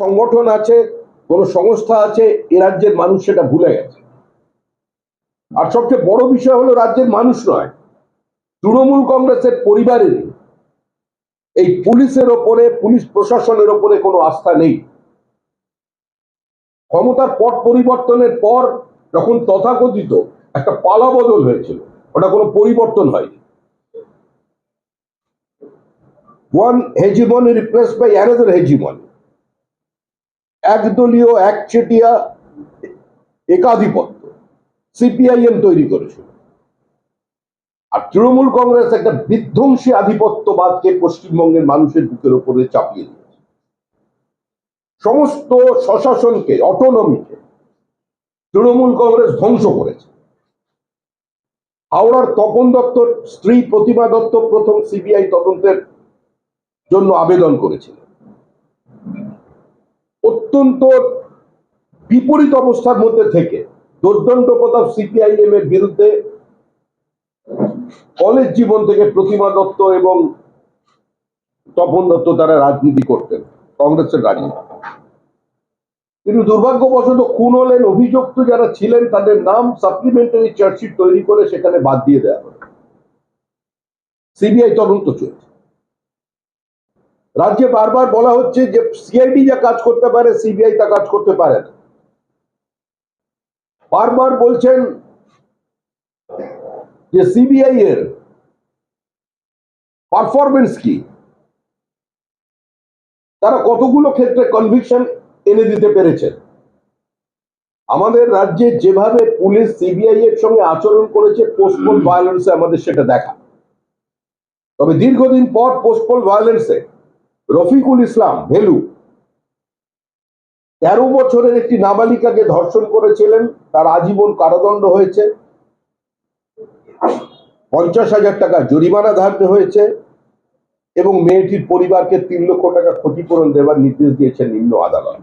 সংগঠন আছে, কোন সংস্থা আছে, এ রাজ্যের মানুষ সেটা ভুলে গেছে। আর সবচেয়ে বড় বিষয় হলো রাজ্যের মানুষ নয়, তৃণমূল কংগ্রেসের পরিবারের। এই পুলিশের ওপরে, পুলিশ প্রশাসনের ওপরে কোনো আস্থা নেই। ক্ষমতার পট পরিবর্তনের পর যখন তথাকথিত একটা পালা বদল হয়েছিল, ওটা কোনো পরিবর্তন হয়নি। One hegemony replace by another hegemony. একদলীয়, একচেটিয়া, একাধিপত্য সিপিআইএম তৈরি করেছিল। আর তৃণমূল কংগ্রেস একটা বিধ্বংসী আধিপত্যবাদকে পশ্চিমবঙ্গের মানুষের বুকের উপরে চাপিয়ে দিয়েছে। সমস্ত স্বশাসনকে অটোনমিকে তৃণমূল কংগ্রেস ধ্বংস করেছে। হাওড়ার তপন দত্তর স্ত্রী প্রতিমা দত্ত প্রথম সিবিআই তদন্তের জন্য আবেদন করেছিলেন অত্যন্ত বিপরীত অবস্থার মধ্যে থেকে দুর্দণ্ড প্রতাপ সিপিআইএম এর বিরুদ্ধে কলেজ জীবন থেকে প্রতিমা দত্ত এবং তপন দত্ত তারা রাজনীতি করতেন, কংগ্রেসের রাজনীতি। কিন্তু দুর্ভাগ্যবশত খুন হলেন অভিযুক্ত যারা ছিলেন তাদের নাম সাপ্লিমেন্টারি চার্জশিট তৈরি করে সেখানে বাদ দিয়ে দেওয়া হলো। সিবিআই তদন্ত চলছে। রাজ্যে বারবার বলা হচ্ছে যে সিআইডি যা কাজ করতে পারে সিবিআই তা কাজ করতে পারে না। বারবার বলছেন যে সিবিআই এর পারফরমেন্স কি? তারা কতগুলো ক্ষেত্রে কনভিকশন এনে দিতে পেরেছেন আমাদের রাজ্যে যেভাবে পুলিশ সিবিআই এর সঙ্গে আচরণ করেছে পোস্টপোল ভায়োলেন্সে আমাদের সেটা দেখা। তবে দীর্ঘদিন পর পোস্টপোল ভায়োলেন্সে রফিকুল ইসলাম, ভেলু। তেরো বছরের একটি নাবালিকাকে ধর্ষণ করেছিলেন, তার আজীবন কারাদণ্ড হয়েছে। পঞ্চাশ হাজার টাকা জরিমানা ধার্য হয়েছে এবং মেয়েটির পরিবারকে তিন লক্ষ টাকা ক্ষতিপূরণ দেওয়ার নির্দেশ দিয়েছেন নিম্ন আদালত।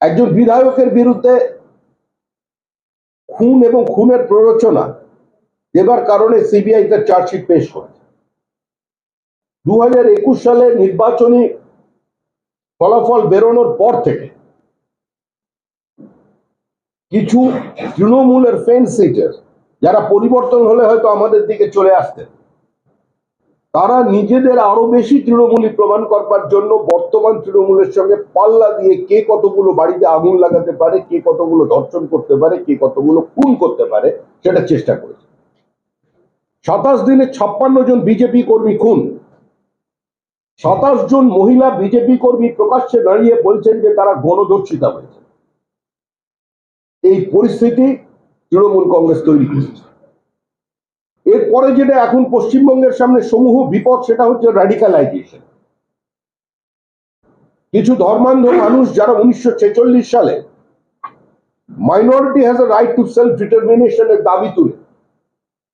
একজন বিধায়কের বিরুদ্ধে খুন এবং খুনের প্ররোচনা দেবার কারণে সিবিআই তার চার্জশিট পেশ করেছে। দু হাজার একুশ সালে নির্বাচনী ফলাফল বেরোনোর পর থেকে কিছু তৃণমূলের ফেন্স সিটার যারা পরিবর্তন হলে হয়তো আমাদের দিকে চলে আসতেন, তারা নিজেদের আরও বেশি তৃণমূলী প্রমাণ করবার জন্য বর্তমান তৃণমূলের সঙ্গে পাল্লা দিয়ে কে কতগুলো বাড়িতে আগুন লাগাতে পারে, কে কতগুলো ধর্ষণ করতে পারে, কে কতগুলো খুন করতে পারে, সেটা চেষ্টা করেছে। সাতাশ দিনে ছাপ্পান্ন জন বিজেপি কর্মী খুন। সাতাশ জন মহিলা বিজেপি কর্মী প্রকাশ্যে দাঁড়িয়ে বলছেন যে তারা গণধর্ষিতা হয়েছে এই পরিস্থিতি তৃণমূল কংগ্রেস তৈরি করেছে। এরপরে যেটা এখন পশ্চিমবঙ্গের সামনে সমূহ বিপদ, সেটা হচ্ছে র্যাডিকালাইজেশন কিছু ধর্মান্ধ মানুষ যারা উনিশশো ছেচল্লিশ সালে minority has a right to self ডিটারমিনেশনের দাবি তুলে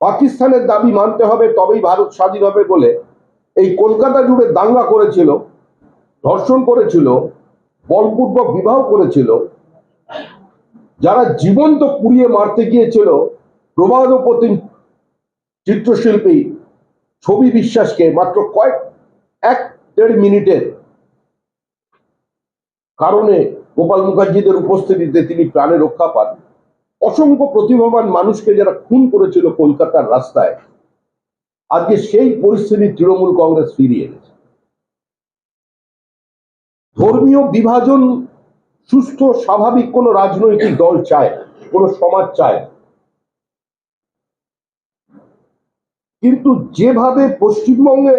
পাকিস্তানের দাবি মানতে হবে, তবেই ভারত স্বাধীন হবে বলে এই কলকাতা জুড়ে দাঙ্গা করেছিল, ধর্ষণ করেছিল, বলপূর্বক বিবাহ করেছিল, যারা জীবন্ত পুড়িয়ে মারতে গিয়েছিল প্রবাদপতি চিত্রশিল্পী ছবি বিশ্বাসকে মাত্র কয়েক, এক দেড় মিনিটের কারণে গোপাল মুখার্জিদের উপস্থিতিতে তিনি প্রাণে রক্ষা পান। অসংখ্য প্রতিভাবান মানুষকে যারা খুন করেছিল কলকাতার রাস্তায়, আজকে সেই পরিস্থিতি তৃণমূল কংগ্রেস ফিরিয়ে এনেছে। ধর্মীয় বিভাজন সুস্থ স্বাভাবিক কোন রাজনৈতিক দল চায় কোন সমাজ চায় কিন্তু যেভাবে পশ্চিমবঙ্গে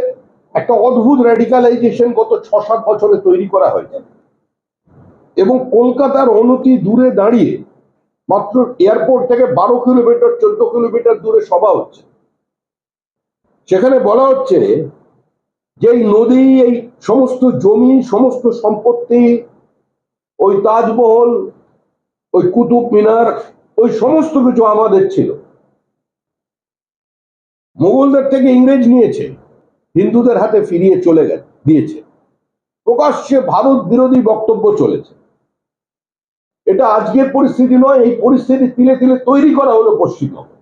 একটা অদ্ভুত র্যাডিকালাইজেশন গত ছ সাত বছরে তৈরি করা হয়েছে, এবং কলকাতার অনতি দূরে দাঁড়িয়ে মাত্র এয়ারপোর্ট থেকে বারো কিলোমিটার, চোদ্দ কিলোমিটার দূরে সভা হচ্ছে। সেখানে বলা হচ্ছে যে নদী, এই সমস্ত জমি, সমস্ত সম্পত্তি, ওই তাজমহল, ওই কুতুব মিনার, ওই সমস্ত কিছু আমাদের ছিল। মোগলদের থেকে ইংরেজ নিয়েছে, হিন্দুদের হাতে ফিরিয়ে চলে গেছে, দিয়েছে। প্রকাশ্যে ভারত বিরোধী বক্তব্য চলেছে। এটা আজকের পরিস্থিতি নয় এই পরিস্থিতি তিলে তিলে তৈরি করা হলো পশ্চিমবঙ্গে।